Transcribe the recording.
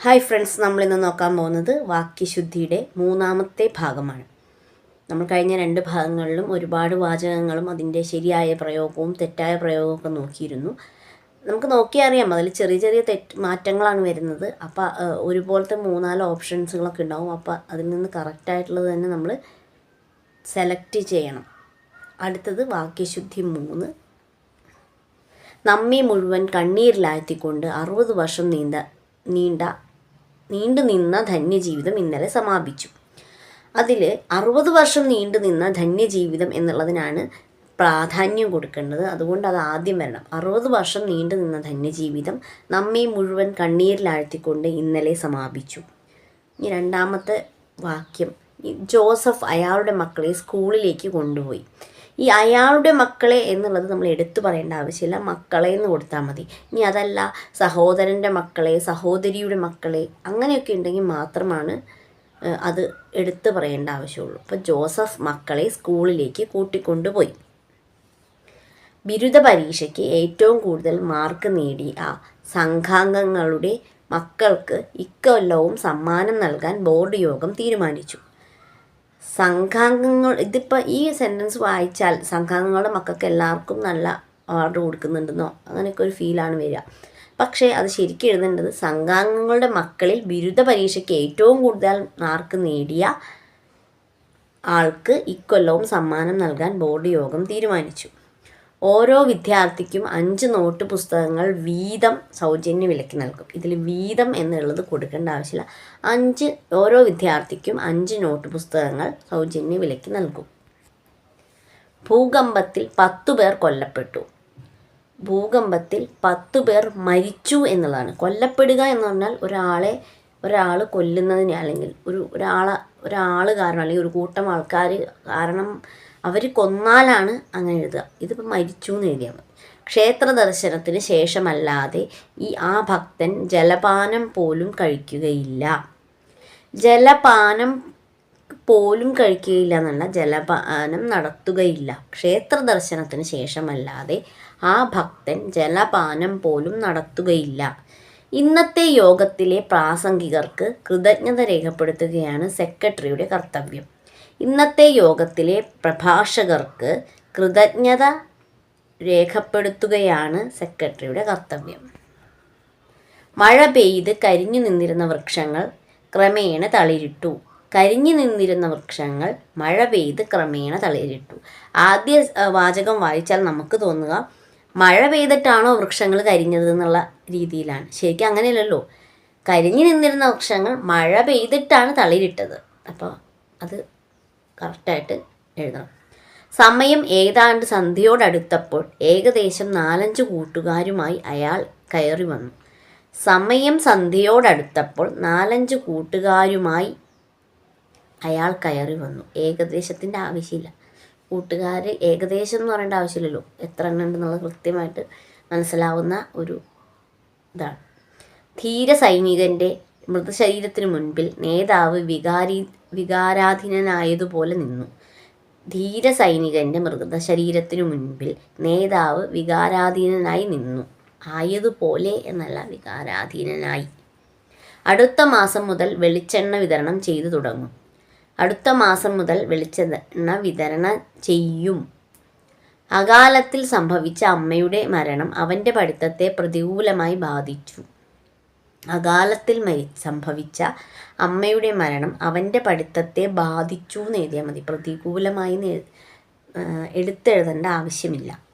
Hi friends നമ്മൾ ഇന്ന് നോക്കാൻ പോകുന്നത് വാക്യശുദ്ധിയുടെ മൂന്നാമത്തെ ഭാഗമാണ്. നമ്മൾ കഴിഞ്ഞ രണ്ട് ഭാഗങ്ങളിലും ഒരുപാട് വാചകങ്ങളും അതിന്റെ ശരിയായ പ്രയോഗവും തെറ്റായ പ്രയോഗവും ഒക്കെ നോക്കിയിരുന്നു. നമുക്ക് നോക്കിയറിയാം അതിൽ ചെറിയ ചെറിയ തെറ്റ് മാറ്റങ്ങളാണ് വരുന്നത്. അപ്പോൾ ഒരുപോലത്തെ മൂന്നാൽ ഓപ്ഷൻസുകളൊക്കെ ഉണ്ടാവും. അപ്പോൾ അതിൽ നിന്ന് കറക്റ്റായിട്ടുള്ളത് തന്നെ നമ്മൾ സെലക്ട് ചെയ്യണം. അടുത്തത് വാക്യശുദ്ധി മൂന്ന്. നമ്മെ മുഴുവൻ കണ്ണീരിലാഴ്ത്തിക്കൊണ്ട് അറുപത് വർഷം നീണ്ട നീണ്ട നീണ്ടു നിന്ന ധന്യജീവിതം ഇന്നലെ സമാപിച്ചു. അതിൽ അറുപത് വർഷം നീണ്ടു നിന്ന ധന്യജീവിതം എന്നുള്ളതിനാണ് പ്രാധാന്യം കൊടുക്കേണ്ടത്. അതുകൊണ്ട് അത് ആദ്യം വരണം. അറുപത് വർഷം നീണ്ടു നിന്ന ധന്യജീവിതം നമ്മെ മുഴുവൻ കണ്ണീരിലാഴ്ത്തിക്കൊണ്ട് ഇന്നലെ സമാപിച്ചു. ഇനി രണ്ടാമത്തെ വാക്യം. ജോസഫ് അയാളുടെ മക്കളെ സ്കൂളിലേക്ക് കൊണ്ടുപോയി. ഈ അയാളുടെ മക്കളെ എന്നുള്ളത് നമ്മൾ എടുത്തു പറയേണ്ട ആവശ്യമില്ല. മക്കളെ എന്ന് കൊടുത്താൽ മതി. ഇനി അതല്ല സഹോദരന്റെ മക്കളെ സഹോദരിയുടെ മക്കളെ അങ്ങനെയൊക്കെ ഉണ്ടെങ്കിൽ മാത്രമാണ് അത് എടുത്തു പറയേണ്ട ആവശ്യമുള്ളൂ. അപ്പോൾ ജോസഫ് മക്കളെ സ്കൂളിലേക്ക് കൂട്ടിക്കൊണ്ടുപോയി. ബിരുദ പരീക്ഷയ്ക്ക് ഏറ്റവും കൂടുതൽ മാർക്ക് നേടി ആ സംഘാംഗങ്ങളുടെ മക്കൾക്ക് ഇക്കൊല്ലവും സമ്മാനം നൽകാൻ ബോർഡ് യോഗം തീരുമാനിച്ചു. സംഘാംഗങ്ങൾ ഇതിപ്പോൾ ഈ സെന്റൻസ് വായിച്ചാൽ സംഘാംഗങ്ങളുടെ മക്കൾക്ക് എല്ലാവർക്കും നല്ല അവാർഡ് കൊടുക്കുന്നുണ്ടെന്നോ? അങ്ങനെയൊക്കെ ഒരു ഫീലാണ് വരിക. പക്ഷേ അത് ശരിക്കും എഴുതേണ്ടത് സംഘാംഗങ്ങളുടെ മക്കളിൽ ബിരുദ പരീക്ഷയ്ക്ക് ഏറ്റവും കൂടുതൽ മാർക്ക് നേടിയ ആൾക്ക് ഇക്കൊല്ലവും സമ്മാനം നൽകാൻ ബോർഡ് യോഗം തീരുമാനിച്ചു. ഓരോ വിദ്യാർത്ഥിക്കും അഞ്ച് നോട്ട് പുസ്തകങ്ങൾ വീതം സൗജന്യ വിലയ്ക്ക് നൽകും. ഇതിൽ വീതം എന്നുള്ളത് കൊടുക്കേണ്ട ആവശ്യമില്ല. അഞ്ച് ഓരോ വിദ്യാർത്ഥിക്കും അഞ്ച് നോട്ട് പുസ്തകങ്ങൾ സൗജന്യ വിലയ്ക്ക് നൽകും. ഭൂകമ്പത്തിൽ പത്തു പേർ കൊല്ലപ്പെട്ടു. ഭൂകമ്പത്തിൽ പത്തു പേർ മരിച്ചു എന്നുള്ളതാണ്. കൊല്ലപ്പെടുക എന്ന് പറഞ്ഞാൽ ഒരാളെ ഒരാൾ കൊല്ലുന്നതിനെ അല്ലെങ്കിൽ ഒരു ഒരാളെ ഒരാൾ കാരണം അല്ലെങ്കിൽ ഒരു കൂട്ടം ആൾക്കാർ കാരണം അവർ കൊന്നാലാണ് അങ്ങനെ എഴുതുക. ഇതിപ്പോൾ മരിച്ചു എന്ന് എഴുതിയാൽ മതി. ക്ഷേത്ര ദർശനത്തിന് ശേഷമല്ലാതെ ഈ ആ ഭക്തൻ ജലപാനം പോലും കഴിക്കുകയില്ല. ജലപാനം പോലും കഴിക്കുകയില്ല എന്നുള്ള ജലപാനം നടത്തുകയില്ല. ക്ഷേത്ര ദർശനത്തിന് ശേഷമല്ലാതെ ആ ഭക്തൻ ജലപാനം പോലും നടത്തുകയില്ല. ഇന്നത്തെ യോഗത്തിലെ പ്രാസംഗികർക്ക് കൃതജ്ഞത രേഖപ്പെടുത്തുകയാണ് സെക്രട്ടറിയുടെ കർത്തവ്യം. ഇന്നത്തെ യോഗത്തിലെ പ്രഭാഷകർക്ക് കൃതജ്ഞത രേഖപ്പെടുത്തുകയാണ് സെക്രട്ടറിയുടെ കർത്തവ്യം. മഴ പെയ്ത് കരിഞ്ഞു നിന്നിരുന്ന വൃക്ഷങ്ങൾ ക്രമേണ തളിരിട്ടു. കരിഞ്ഞു നിന്നിരുന്ന വൃക്ഷങ്ങൾ മഴ പെയ്ത് ക്രമേണ തളിരിട്ടു. ആദ്യ വാചകം വായിച്ചാൽ നമുക്ക് തോന്നുക മഴ പെയ്തിട്ടാണോ വൃക്ഷങ്ങൾ കരിഞ്ഞത് എന്നുള്ള രീതിയിലാണ്. ശരിക്കും അങ്ങനെയല്ലല്ലോ. കരിഞ്ഞു നിന്നിരുന്ന വൃക്ഷങ്ങൾ മഴ പെയ്തിട്ടാണ് തളിരിട്ടത്. അപ്പോൾ അത് കറക്റ്റായിട്ട് എഴുതണം. സമയം ഏതാണ്ട് സന്ധ്യയോടടുത്തപ്പോൾ ഏകദേശം നാലഞ്ച് കൂട്ടുകാരുമായി അയാൾ കയറി വന്നു. സമയം സന്ധ്യയോടടുത്തപ്പോൾ നാലഞ്ച് കൂട്ടുകാരുമായി അയാൾ കയറി വന്നു. ഏകദേശത്തിന്റെ ആവശ്യമില്ല. കൂട്ടുകാർ ഏകദേശം എന്ന് പറയേണ്ട ആവശ്യമില്ലല്ലോ. എത്ര എണ്ണം ഉണ്ടെന്നുള്ളത് കൃത്യമായിട്ട് മനസ്സിലാവുന്ന ഒരു ഇതാണ്. ധീര സൈനികന്റെ മൃതശരീരത്തിനു മുൻപിൽ നേതാവ് വികാരി വികാരാധീനനായതുപോലെ നിന്നു. ധീര സൈനികന്റെ മൃതശരീരത്തിനു മുൻപിൽ നേതാവ് വികാരാധീനനായി നിന്നു. ആയതുപോലെ എന്നല്ല വികാരാധീനനായി. അടുത്ത മാസം മുതൽ വെളിച്ചെണ്ണ വിതരണം ചെയ്തു തുടങ്ങും. അടുത്ത മാസം മുതൽ വെളിച്ചെണ്ണ വിതരണം ചെയ്യും. അകാലത്തിൽ സംഭവിച്ച അമ്മയുടെ മരണം അവന്റെ പഠിത്തത്തെ പ്രതികൂലമായി ബാധിച്ചു. അകാലത്തിൽ മരി സംഭവിച്ച അമ്മയുടെ മരണം അവന്റെ പഠിത്തത്തെ ബാധിച്ചു എന്ന് എഴുതിയാൽ മതി. പ്രതികൂലമായി എടുത്തെഴുതേണ്ട ആവശ്യമില്ല.